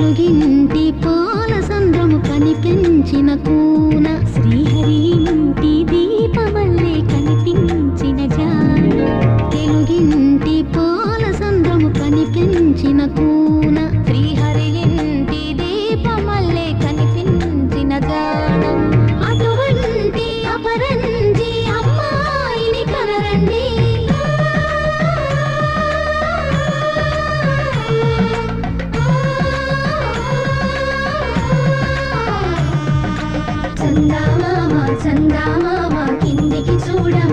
పొరుగింటి పాల సంద్రము కనిపించిన కూ చందా మామ కిందికి చూడమా?